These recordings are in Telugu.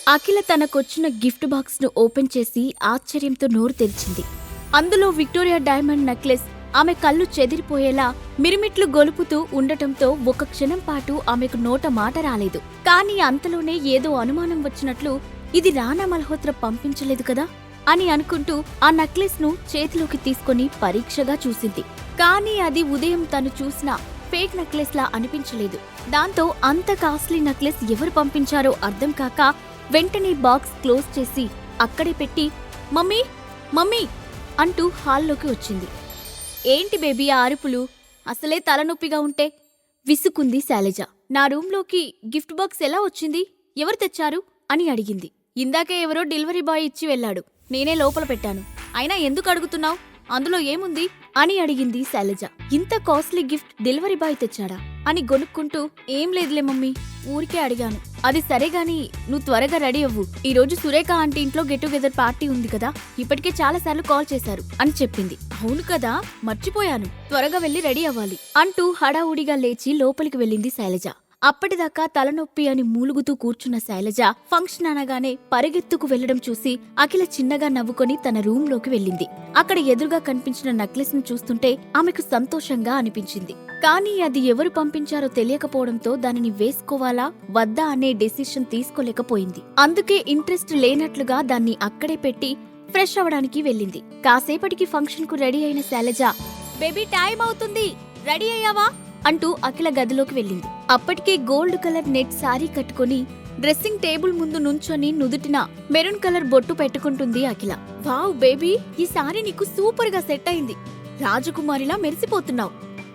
అఖిల తనకొచ్చిన గిఫ్ట్ బాక్స్ను ఓపెన్ చేసి ఆశ్చర్యంతో నోరు తెరిచింది. అందులో విక్టోరియా డైమండ్ నెక్లెస్ ఆమె కళ్ళు చెదిరిపోయేలా మిరుమిట్లు గొలుపుతూ ఉండటంతో ఒక క్షణం పాటు ఆమెకు నోట మాట రాలేదు. కానీ అంతలోనే ఏదో అనుమానం వచ్చినట్లు ఇది రానా మల్హోత్ర పంపించలేదు కదా? అని అనుకుంటూ ఆ నెక్లెస్ను చేతిలోకి తీసుకొని పరీక్షగా చూసింది. కానీ అది ఉదయం తను చూసిన ఫేక్ నెక్లెస్ లా అనిపించలేదు. దాంతో అంత కాస్ట్లీ నెక్లెస్ ఎవరు పంపించారో అర్థం కాక వెంటనే బాక్స్ క్లోజ్ చేసి అక్కడే పెట్టి మమ్మీ మమ్మీ అంటూ హాల్లోకి వచ్చింది. ఏంటి బేబీ ఆ అరుపులు? అసలే తలనొప్పిగా ఉంటే? విసుకుంది శైలజ. నా రూంలోకి గిఫ్ట్ బాక్స్ ఎలా వచ్చింది? ఎవరు తెచ్చారు? అని అడిగింది. ఇందాకే ఎవరో డెలివరీ బాయ్ ఇచ్చి వెళ్ళాడు. నేనే లోపల పెట్టాను. అయినా ఎందుకు అడుగుతున్నావు? అందులో ఏముంది? అని అడిగింది శైలజ. ఇంత కాస్ట్లీ గిఫ్ట్ డెలివరీ బాయ్ తెచ్చాడా? అని గొనుక్కుంటూ ఏం లేదులే మమ్మీ ఊరికే అడిగాను. అది సరే గాని నువ్వు త్వరగా రెడీ అవ్వు. ఈ రోజు సురేఖ ఆంటీ ఇంట్లో గెట్ టుగెదర్ పార్టీ ఉంది కదా ఇప్పటికే చాలా సార్లు కాల్ చేశారు అని చెప్పింది. అవును కదా మర్చిపోయాను. త్వరగా వెళ్ళి రెడీ అవ్వాలి అంటూ హడావుడిగా లేచి లోపలికి వెళ్ళింది శైలజ. అప్పటిదాకా తలనొప్పి అని మూలుగుతూ కూర్చున్న శైలజ ఫంక్షన్ అనగానే పరిగెత్తుకు వెళ్ళడం చూసి అఖిల చిన్నగా నవ్వుకొని తన రూంలోకి వెళ్ళింది. అక్కడ ఎదురుగా కనిపించిన నెక్లెస్ను చూస్తుంటే ఆమెకు సంతోషంగా అనిపించింది. కానీ అది ఎవరు పంపించారో తెలియకపోవడంతో దానిని వేసుకోవాలా వద్దా అనే డెసిషన్ తీసుకోలేకపోయింది. అందుకే ఇంట్రెస్ట్ లేనట్లుగా దాన్ని అక్కడే పెట్టి ఫ్రెష్ అవడానికి వెళ్ళింది. కాసేపటికి ఫంక్షన్కు రెడీ అయిన శైలజ బేబీ టైం అవుతుంది. రెడీ అయ్యావా? అంటూ అఖిల గదిలోకి వెళ్ళింది. అప్పటికే గోల్డ్ కలర్ నెట్ సారీ కట్టుకొని డ్రెస్సింగ్ టేబుల్ ముందు నుంచొని నుదుటిన మెరూన్ కలర్ బొట్టు పెట్టుకుంటుంది అఖిల. వావ్ బేబీ ఈ సారీ నీకు సూపర్గా సెట్ అయింది. రాజకుమారిలా మెరిసిపోతున్నావు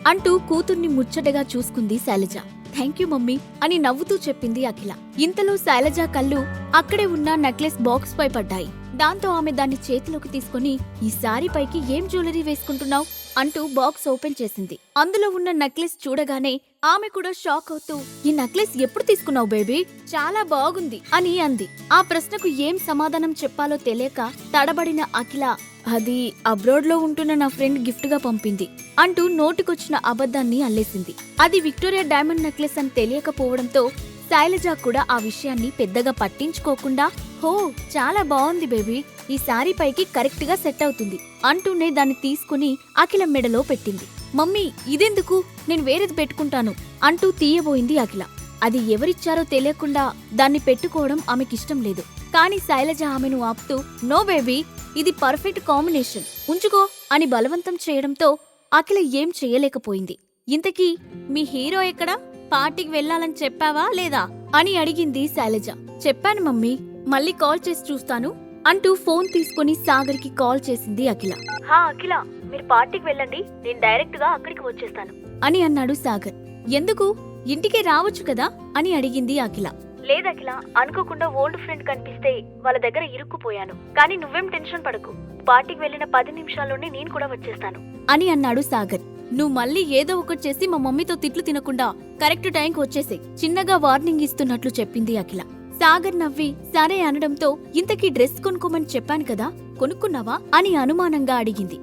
అంటూ కూతుర్ని ముచ్చటగా చూసుకుంది శైలజ. థ్యాంక్ యూ మమ్మీ అని నవ్వుతూ చెప్పింది అఖిల. ఇంతలో శైలజ కళ్ళు అక్కడే ఉన్న నెక్లెస్ బాక్స్ పై పడ్డాయి. దాంతో ఆమె దాన్ని చేతిలోకి తీసుకొని ఈ పైకి ఏం జ్యువెలరీ వేసుకుంటున్నావు? అంటూ బాక్స్ ఓపెన్ చేసింది. అందులో ఉన్న నెక్లెస్ చూడగానే ఆమె కూడా షాక్ అవుతూ ఈ నెక్లెస్ ఎప్పుడు తీసుకున్నావు బేబీ? చాలా బాగుంది అని అంది. ఆ ప్రశ్నకు ఏం సమాధానం చెప్పాలో తెలియక తడబడిన అఖిల అది అబ్రాడ్లో ఉంటున్న నా ఫ్రెండ్ గిఫ్ట్గా పంపింది అంటూ నోటికొచ్చిన అబద్ధాన్ని అల్లేసింది. అది విక్టోరియా డైమండ్ నెక్లెస్ అని తెలియకపోవడంతో శైలజ కూడా ఆ విషయాన్ని పెద్దగా పట్టించుకోకుండా హో చాలా బాగుంది బేబీ. ఈ శారీ పైకి కరెక్ట్గా సెట్ అవుతుంది. అంటూనే దాన్ని తీసుకుని అఖిల మెడలో పెట్టింది. మమ్మీ ఇదెందుకు? నేను వేరేది పెట్టుకుంటాను అంటూ తీయబోయింది అఖిల. అది ఎవరిచ్చారో తెలియకుండా దాన్ని పెట్టుకోవడం ఆమెకిష్టం లేదు. కానీ శైలజ ఆమెను ఆపుతూ నో బేబీ ఇది పర్ఫెక్ట్ కాంబినేషన్. ఉంచుకో అని బలవంతం చేయడంతో అఖిల ఏం చేయలేకపోయింది. ఇంతకీ మీ హీరో ఎక్కడా? పార్టీకి వెళ్ళాలని చెప్పావా లేదా? అని అడిగింది శైలజ. చెప్పాను మమ్మీ. మళ్ళీ కాల్ చేసి చూస్తాను అంటూ ఫోన్ తీసుకుని సాగర్కి కాల్ చేసింది అఖిల. హా అఖిల మీరు పార్టీకి వెళ్ళండి. నేను డైరెక్ట్గా అక్కడికి వచ్చేస్తాను. అని అన్నాడు సాగర్. ఎందుకు? ఇంటికే రావచ్చు కదా? అని అడిగింది అఖిల. లేదు అఖిల అనుకోకుండా ఓల్డ్ ఫ్రెండ్ కనిపిస్తే వాళ్ళ దగ్గర ఇరుక్కుపోయాను. కానీ నువ్వేం టెన్షన్ పడకు. పార్టీకి వెళ్ళిన పది నిమిషాల్లోనే నేను కూడా వచ్చేస్తాను. అని అన్నాడు సాగర్. నువ్వు మళ్ళీ ఏదో ఒకటి చేసి మా మమ్మీతో తిట్లు తినకుండా కరెక్ట్ టైంకి వచ్చేసే. చిన్నగా వార్నింగ్ ఇస్తున్నట్లు చెప్పింది అఖిల. సాగర్ నవ్వి సరే అనడంతో ఇంతకీ డ్రెస్ కొనుక్కోమని చెప్పాను కదా కొనుక్కున్నావా అని అనుమానంగా అడిగింది.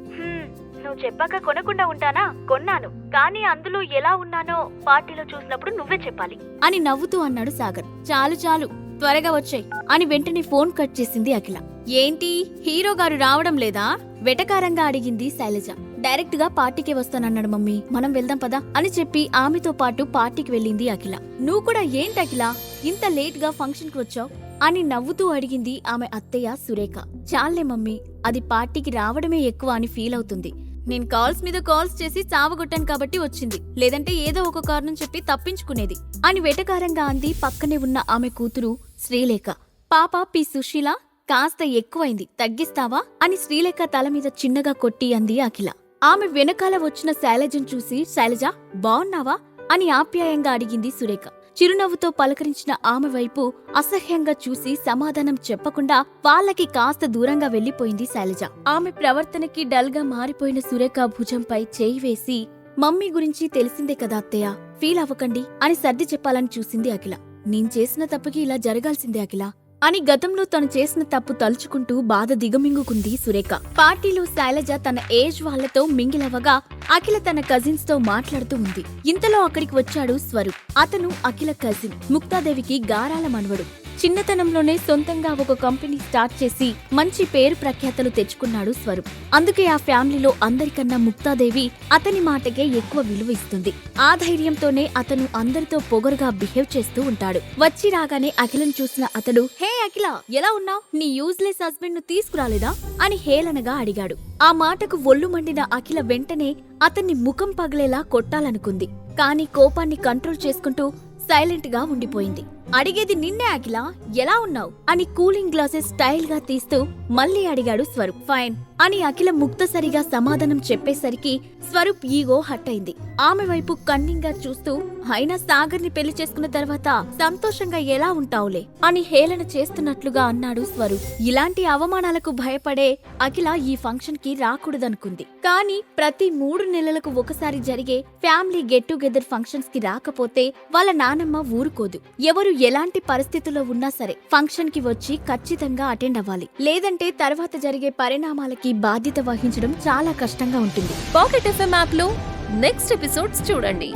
నువ్వు చెప్పాక కొనకుండా ఉంటానా? కొన్నాను. కానీ అందులో ఎలా ఉన్నానో పార్టీలో చూసినప్పుడు నువ్వే చెప్పాలి. అని నవ్వుతూ అన్నాడు సాగర్. చాలు చాలు త్వరగా వచ్చాయి అని వెంటనే ఫోన్ కట్ చేసింది అఖిల. ఏంటి? హీరో గారు రావడం లేదా? వెటకారంగా అడిగింది శైలజ. డైరెక్ట్గా పార్టీకే వస్తానన్నాడు మమ్మీ. మనం వెళ్దాం పదా అని చెప్పి ఆమెతో పాటు పార్టీకి వెళ్ళింది అఖిల. నువ్వు కూడా ఏంటి అఖిల? ఇంత లేట్గా ఫంక్షన్కి వచ్చావు? అని నవ్వుతూ అడిగింది ఆమె అత్తయ్య సురేఖ. చాలే మమ్మీ అది పార్టీకి రావడమే ఎక్కువ అని ఫీల్ అవుతుంది. నేను కాల్స్ మీద కాల్స్ చేసి చావగొట్టాను కాబట్టి వచ్చింది. లేదంటే ఏదో ఒక కారణం చెప్పి తప్పించుకునేది. అని వెటకారంగా అంది పక్కనే ఉన్న ఆమె కూతురు శ్రీలేఖ. పాప పి సుశీల కాస్త ఎక్కువైంది తగ్గిస్తావా? అని శ్రీలేఖ తల మీద చిన్నగా కొట్టి అంది అఖిల. ఆమె వెనకాల వచ్చిన శైలజను చూసి శైలజ బావున్నావా? అని ఆప్యాయంగా అడిగింది సురేఖ. చిరునవ్వుతో పలకరించిన ఆమె వైపు అసహ్యంగా చూసి సమాధానం చెప్పకుండా వాళ్ళకి కాస్త దూరంగా వెళ్ళిపోయింది శైలజ. ఆమె ప్రవర్తనకి డల్గా మారిపోయిన సురేఖ భుజంపై చేయి వేసి మమ్మీ గురించి తెలిసిందే కదా అత్తయ్య ఫీల్ అవ్వకండి అని సర్ది చెప్పాలని చూసింది అఖిల. నేను చేసిన తప్పుకి ఇలా జరగాల్సిందే అఖిల. అని గతంలో తను చేసిన తప్పు తలుచుకుంటూ బాధ దిగమింగుకుంది సురేఖ. పార్టీలో శైలజ తన ఏజ్ వాళ్ళతో మింగిలవగా అఖిల తన కజిన్స్తో మాట్లాడుతూ ఉంది. ఇంతలో అక్కడికి వచ్చాడు స్వరూప్. అతను అఖిల కజిన్ ముక్తాదేవికి గారాల మనవడు. చిన్నతనంలోనే సొంతంగా ఒక కంపెనీ స్టార్ట్ చేసి మంచి పేరు ప్రఖ్యాతలు తెచ్చుకున్నాడు స్వరూప్. అందుకే ఆ ఫ్యామిలీలో అందరికన్నా ముక్తాదేవి అతని మాటకే ఎక్కువ విలువ ఇస్తుంది. ఆ ధైర్యంతోనే అతను అందరితో పొగరుగా బిహేవ్ చేస్తూ ఉంటాడు. వచ్చి రాగానే అఖిలను చూసిన అతడు హే అఖిల ఎలా ఉన్నావు? నీ యూజ్లెస్ హస్బెండ్ను తీసుకురాలేదా? అని హేళనగా అడిగాడు. ఆ మాటకు ఒళ్ళు మండిన అఖిల వెంటనే అతన్ని ముఖం పగలేలా కొట్టాలనుకుంది. కానీ కోపాన్ని కంట్రోల్ చేసుకుంటూ సైలెంట్గా ఉండిపోయింది. అడిగేది నిన్నే అఖిల ఎలా ఉన్నావు? అని కూలింగ్ గ్లాసెస్ స్టైల్గా తీస్తూ మళ్ళీ అడిగాడు స్వరూప్. ఫైన్ అని అఖిల ముక్తసరిగా సమాధానం చెప్పేసరికి స్వరూప్ ఈగో హట్ అయింది ఆమె వైపు కన్నింగ్గా చూస్తూ అయినా సాగర్ని పెళ్ళి చేసుకున్న తర్వాత సంతోషంగా ఎలా ఉంటావులే? అని హేళన చేస్తున్నట్లుగా అన్నాడు స్వరూప్. ఇలాంటి అవమానాలకు భయపడే అఖిల ఈ ఫంక్షన్కి రాకూడదనుకుంది. కానీ ప్రతి మూడు నెలలకు ఒకసారి జరిగే ఫ్యామిలీ గెట్ టుగెదర్ ఫంక్షన్స్కి రాకపోతే వాళ్ళ నానమ్మ ఊరుకోదు. ఎవరు ఎలాంటి పరిస్థితుల్లో ఉన్నా సరే ఫంక్షన్కి వచ్చి ఖచ్చితంగా అటెండ్ అవ్వాలి. లేదంటే తర్వాత జరిగే పరిణామాలకి బాధ్యత వహించడం చాలా కష్టంగా ఉంటుంది. పాకెట్ ఎఫ్ఎం యాప్లో నెక్స్ట్ ఎపిసోడ్స్ చూడండి.